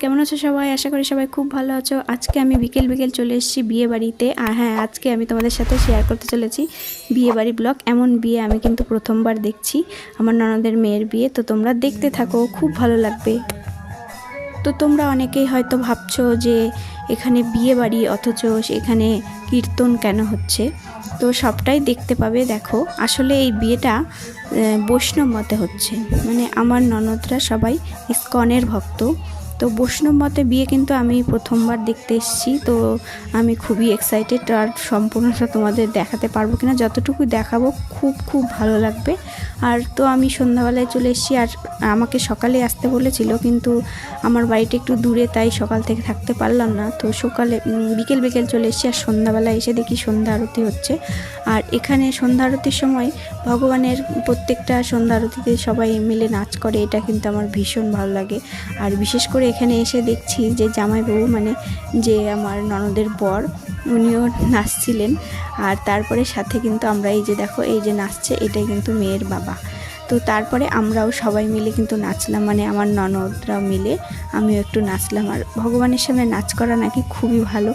কেমন আছো সবাই? আশা করি সবাই খুব ভালো আছো। আজকে আমি বিকেল বিকেল চলে এসেছি বিয়ে বাড়িতে। আর হ্যাঁ আজকে আমি তোমাদের সাথে শেয়ার করতে চলেছি বিয়ে বাড়ি ব্লগ এমন বিয়ে আমি কিন্তু প্রথমবার দেখছি আমার ননদের মেয়ের বিয়ে। তো তোমরা দেখতে থাকো, খুব ভালো লাগবে। তো তোমরা অনেকেই হয়তো ভাবছ যে এখানে বিয়ে বাড়ি অথচ এখানে কীর্তন কেন হচ্ছে? তো সবটাই দেখতে পাবে, দেখো। আসলে এই বিয়েটা বৈষ্ণব মতে হচ্ছে। মানে আমার ননদরা সবাই ইস্কনের ভক্ত। তো বৈষ্ণব মতে বিয়ে কিন্তু আমি প্রথমবার দেখতে এসেছি, তো আমি খুবই এক্সাইটেড আর সম্পূর্ণটা তোমাদের দেখাতে পারব কিনা। যতটুকু দেখাবো খুব খুব ভালো লাগবে। আর তো আমি সন্ধ্যাবেলায় চলে এসেছি আর আমাকে সকালে আসতে বলেছিল, কিন্তু আমার বাড়িটা একটু দূরে, তাই সকাল থেকে থাকতে পারলাম না। তো সকালে বিকেল বিকেল চলে এসেছি আর সন্ধ্যাবেলায় এসে দেখি সন্ধ্যা আরতি হচ্ছে। আর এখানে সন্ধ্যা আরতির সময় ভগবানের প্রত্যেকটা সন্ধ্যা আরতিতে সবাই মিলে নাচ করে, এটা কিন্তু আমার ভীষণ ভালো লাগে। আর বিশেষ করে এখানে এসে দেখছি যে জামাইবাবু মানে যে আমার ননদের বর, উনিও নাচছিলেন। আর তারপরে সাথে কিন্তু আমরা এই যে দেখো, এই যে নাচছে, এটাই কিন্তু মেয়ের বাবা। তো তারপরে আমরাও সবাই মিলে কিন্তু নাচলাম মানে আমার ননদরাও মিলে আমিও একটু নাচলাম। আর ভগবানের সামনে নাচ করা নাকি খুবই ভালো।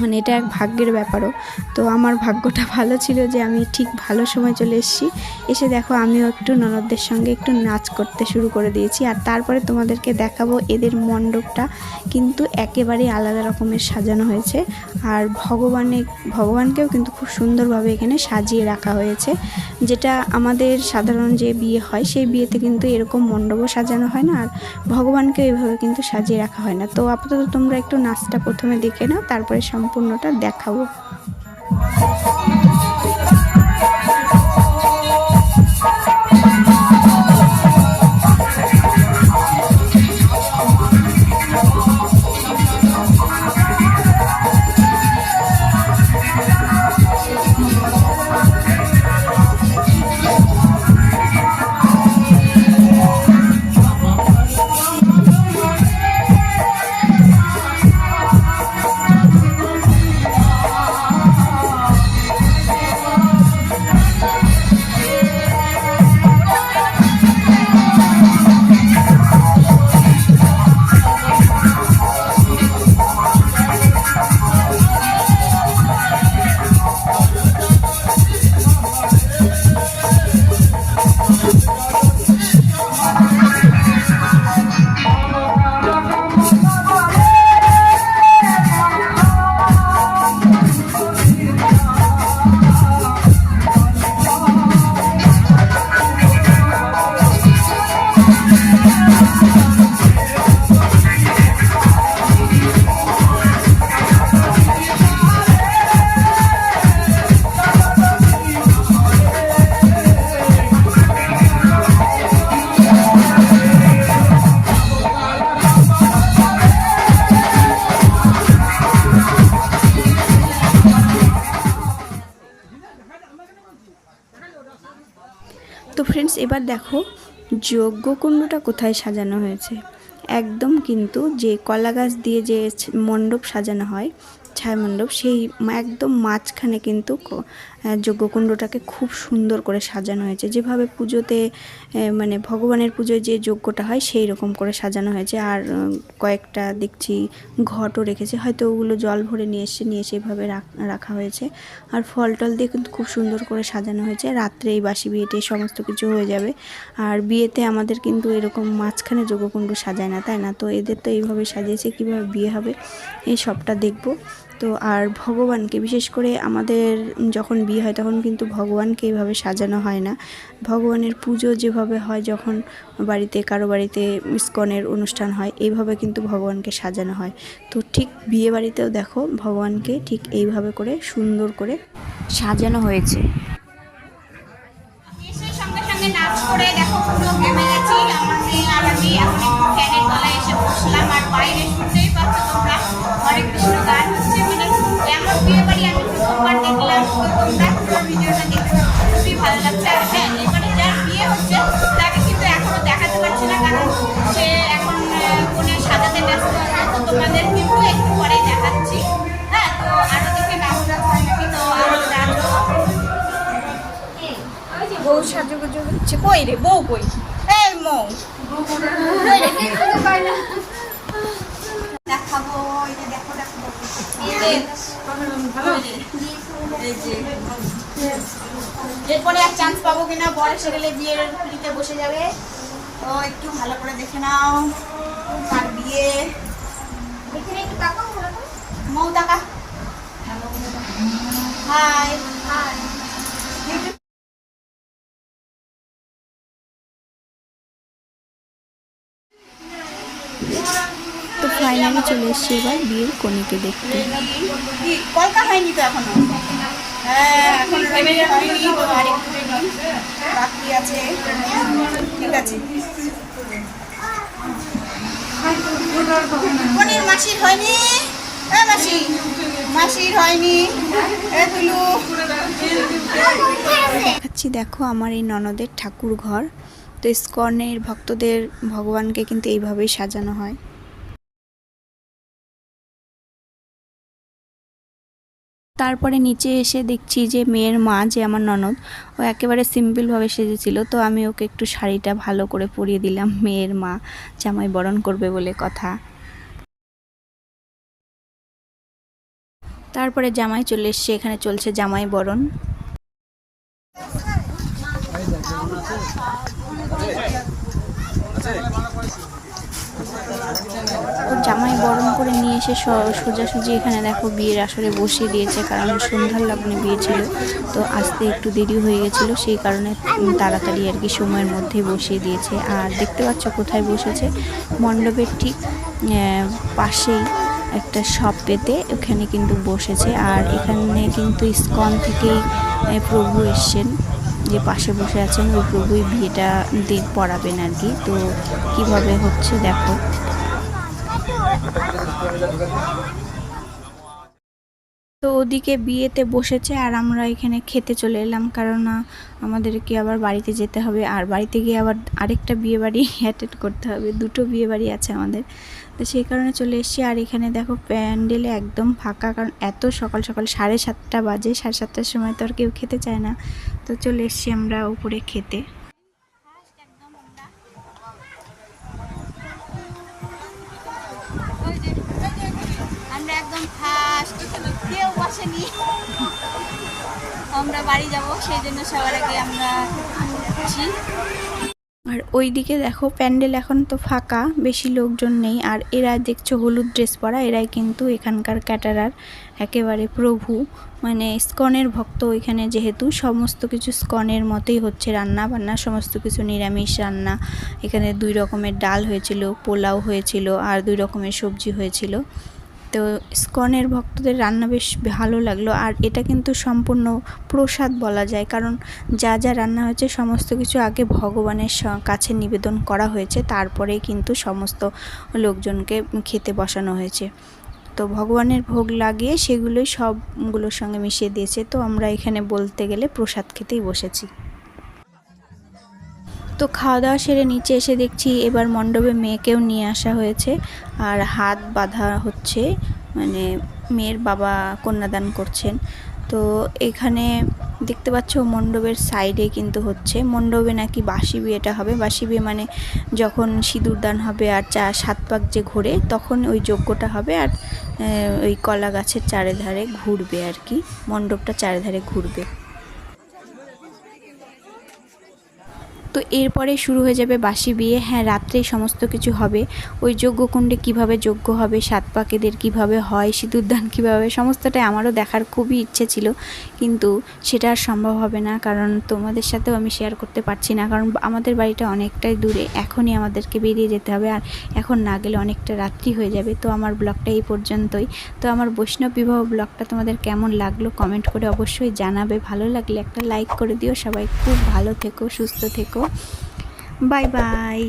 মানে এটা এক ভাগ্যের ব্যাপারও। তো আমার ভাগ্যটা ভালো ছিল যে আমি ঠিক ভালো সময় চলে এসেছি। এসে দেখো আমিও একটু ননদদের সঙ্গে একটু নাচ করতে শুরু করে দিয়েছি। আর তারপরে তোমাদেরকে দেখাবো এদের মণ্ডপটা কিন্তু একেবারেই আলাদা রকমের সাজানো হয়েছে। আর ভগবানে, ভগবানকেও কিন্তু খুব সুন্দরভাবে এখানে সাজিয়ে রাখা হয়েছে। যেটা আমাদের সাধারণ যে বিয়ে হয়, সেই বিয়েতে কিন্তু এরকম মণ্ডপও সাজানো হয় না। আর ভগবানকেও এভাবে কিন্তু সাজিয়ে রাখা হয় না। তো আপাতত তোমরা একটু নাচটা প্রথমে দেখে নাও, তারপরে সম্পূর্ণটা দেখাবো। ফ্রেন্ডস এবার দেখো যজ্ঞ কুণ্ডটা কোথায় সাজানো হয়েছে। একদম কিন্তু যে কলা গাছ দিয়ে যে মণ্ডপ সাজানো হয় ছায়া মণ্ডপ সেই একদম মাঝখানে কিন্তু যজ্ঞকুণ্ডটাকে খুব সুন্দর করে সাজানো হয়েছে। যেভাবে পুজোতে মানে ভগবানের পুজোয় যে যজ্ঞটা হয়, সেই রকম করে সাজানো হয়েছে। আর কয়েকটা দেখছি ঘটও রেখেছে। হয়তো ওগুলো জল ভরে নিয়ে এসে নিয়ে এসে এভাবে রাখ- হয়েছে। আর ফল টল দিয়ে কিন্তু খুব সুন্দর করে সাজানো হয়েছে। রাত্রে এই বাসি বিয়েতে সমস্ত কিছু হয়ে যাবে। আর বিয়েতে আমাদের কিন্তু এরকম মাঝখানে যোগকুণ্ড সাজায় না, তাই না? তো এদের তো এইভাবে সাজিয়েছে, কীভাবে বিয়ে হবে, এই সবটা দেখব। তো আর ভগবানকে, বিশেষ করে আমাদের যখন বিয়ে হয় তখন কিন্তু ভগবানকে এইভাবে সাজানো হয় না। ভগবানের পুজো যেভাবে হয়, যখন বাড়িতে, কারও বাড়িতে ইস্কনের অনুষ্ঠান হয়, এইভাবে কিন্তু ভগবানকে সাজানো হয়। তো ঠিক বিয়ে বাড়িতেও দেখো, ভগবানকে ঠিক এইভাবে করে সুন্দর করে সাজানো হয়েছে। আমার মেয়ে আমি ফ্যানের তলায় এসে বসলাম। আর বাইরে শুনতেই পাচ্ছ তোমরা, হরে কৃষ্ণ গান হচ্ছে। এমন বিয়ে দেখলাম ভিডিওটা দেখতে খুবই ভালো লাগছে। আর হ্যাঁ এবারে যার বিয়ে হচ্ছে, তাকে কিন্তু এখনও দেখাতে পারছি না, কারণ সে এখন ফোনে সাজাতে ব্যস্ত। তোমাদের কিন্তু একটু পরেই দেখাচ্ছি। হ্যাঁ তো আরও দেখে নাচ টাচ হয় নাকি তো আরও নাচো বউ সাজুগুজু হচ্ছে। কই রে, বউ কই? এই মৌ। দেখাবো এই যে দেখো দেখো এরপরে আর চান্স পাবো কিনা বর এসে গেলে বিয়ের পিড়িতে বসে যাবে। তো একটু ভালো করে দেখে নাও আর বিয়ে। এখানে একটু তাকাও ভালো করে। মৌ তাকা। হাই চলে এসেছি এবার বিয়ের কনেকে দেখতে। কলকা হয়নি তো এখনও? হ্যাঁ এখন রেডি হয়নি তো আরেকটু রেডি। বাকি আছে। ঠিক আছে। কনির মাসির হয়নি? মাসি মাসির হয়নি। এ তুলু। দেখাচ্ছি দেখো আমার এই ননদের ঠাকুর ঘর তো ইস্কনের ভক্তদের ভগবানকে কিন্তু এইভাবেই সাজানো হয়। তারপরে নিচে এসে দেখছি যে মেয়ের মা যে আমার ননদ, ও একেবারে সিম্পলভাবে সেজেছিল। তো আমি ওকে একটু শাড়িটা ভালো করে পরিয়ে দিলাম, মেয়ের মা জামাই বরণ করবে বলে কথা। তারপরে জামাই চলে এসছে, এখানে চলছে জামাই বরণ। জামাই বরণ করে নিয়ে এসে সোজাসুজি এখানে দেখো বিয়ের আসরে বসিয়ে দিয়েছে, কারণ সন্ধ্যার লগ্নে বিয়ে ছিল। তো আসতে একটু দেরি হয়ে গেছিল, সেই কারণে তাড়াতাড়ি আর কি সময়ের মধ্যে বসিয়ে দিয়েছে। আর দেখতে পাচ্ছ কোথায় বসেছে? মণ্ডপের ঠিক পাশেই একটা শপ পেতে ওখানে কিন্তু বসেছে। আর এখানে কিন্তু ইস্কন থেকেই প্রভু এসছেন। যে পাশে বসে আছেন, ওই প্রভুই বিয়েটা দিয়ে পড়াবেন আর কি। তো কীভাবে হচ্ছে দেখো। তো ওদিকে বিয়েতে বসেছে আর আমরা এখানে খেতে চলে এলাম, কারণ আমাদেরকে আবার বাড়িতে যেতে হবে। আর বাড়িতে গিয়ে আবার আরেকটা বিয়ে বাড়ি অ্যাটেন্ড করতে হবে। দুটো বিয়ে বাড়ি আছে আমাদের। তো সেই কারণে চলে এসেছি। আর এখানে দেখো প্যান্ডেলে একদম ফাঁকা, কারণ এত সকাল সকাল সাড়ে সাতটা বাজে। সাড়ে সাতটার সময় তো আর কেউ খেতে চায় না। তো চলে এসেছি আমরা উপরে খেতে। সেই জন্য সবার আগে আমরা আর ওইদিকে দেখো, প্যান্ডেল এখন তো ফাঁকা, বেশি লোকজন নেই। আর এরা দেখছ হলুদ ড্রেস পরা, এরাই কিন্তু এখানকার ক্যাটারার, একেবারে প্রভু। মানে স্কনের ভক্ত ওইখানে যেহেতু, সমস্ত কিছু স্কনের মতোই হচ্ছে রান্না বান্না, সমস্ত কিছু নিরামিষ রান্না। এখানে দুই রকমের ডাল হয়েছিল, পোলাও হয়েছিল, আর দুই রকমের সবজি হয়েছিল। তো স্কনের ভক্তদের রান্না বেশ ভালো লাগল। আর এটা কিন্তু সম্পূর্ণ প্রসাদ বলা যায়, কারণ যা যা রান্না হয়েছে সমস্ত কিছু আগে ভগবানের কাছে নিবেদন করা হয়েছে তারপরে কিন্তু সমস্ত লোকজনকে খেতে বসানো হয়েছে। তো ভগবানের ভোগ লাগিয়ে সেগুলোই সবগুলোর সঙ্গে মিশিয়ে দিয়েছে। তো আমরা এখানে বলতে গেলে প্রসাদ খেতেই বসেছি। তো খাওয়া দাওয়া সেরে নিচে এসে দেখছি এবার মণ্ডপে মেয়েকেও নিয়ে আসা হয়েছে। আর হাত বাঁধা হচ্ছে মানে মেয়ের বাবা কন্যাদান করছেন। তো এখানে দেখতে পাচ্ছ মণ্ডপের সাইডে কিন্তু হচ্ছে, মণ্ডপে নাকি বাসি বিয়েটা হবে। বাসি বিয়ে মানে যখন সিঁদুরদান হবে আর চা, সাত পাক যে ঘোরে, তখন ওই যজ্ঞটা হবে আর ওই কলা গাছের চারিধারে ঘুরবে আর কি। মণ্ডপটা চারিধারে ঘুরবে। তো এরপরে শুরু হয়ে যাবে বাসি বিয়ে। হ্যাঁ রাত্রেই সমস্ত কিছু হবে। ওই যজ্ঞকুণ্ডে কীভাবে যজ্ঞ হবে, সাত পাকেদের কীভাবে হয় সিঁদুরদান কীভাবে, সমস্তটাই আমারও দেখার খুবই ইচ্ছে ছিল। কিন্তু সেটা আর সম্ভব হবে না, কারণ তোমাদের সাথেও আমি শেয়ার করতে পারছি না। কারণ আমাদের বাড়িটা অনেকটাই দূরে। এখনই আমাদেরকে বেরিয়ে যেতে হবে। আর এখন না গেলে অনেকটা রাত্রি হয়ে যাবে। তো আমার ব্লগটা এই পর্যন্তই। তো আমার বৈষ্ণব বিবাহ ব্লগটা তোমাদের কেমন লাগল কমেন্ট করে অবশ্যই জানাবে। ভালো লাগলে একটা লাইক করে দিও। সবাই খুব ভালো থেকো, সুস্থ থেকো। Bye bye